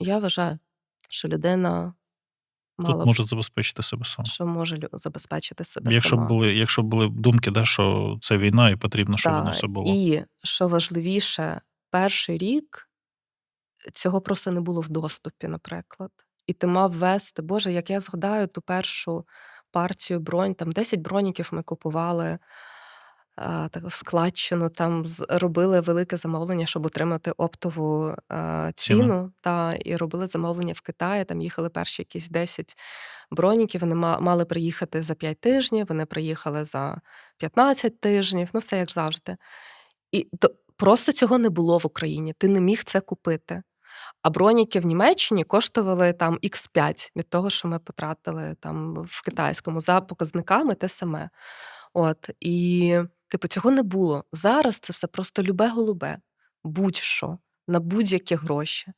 Я вважаю, що людина Тут мала б може забезпечити себе сама. що може забезпечити себе Якщо сама. були якщо були думки, да, що це війна і потрібно, щоб воно все було. і що важливіше, перший рік цього просто не було в доступі, наприклад. І ти мав вести Боже, як я згадаю ту першу партію бронь, там 10 броніків ми купували, а, так складчину, там робили велике замовлення, щоб отримати оптову, а, Ціну. та, і робили замовлення в Китаї. Там їхали перші якісь 10 броніків, вони мали приїхати за 5 тижнів, вони приїхали за 15 тижнів, ну, все як завжди. І то просто цього не було в Україні, ти не міг це купити. А броніки в Німеччині коштували там ікс 5 від того, що ми потратили там в китайському. За показниками те саме. От, і, типу, цього не було. Зараз це все просто любе-голубе, будь-що, на будь-які гроші.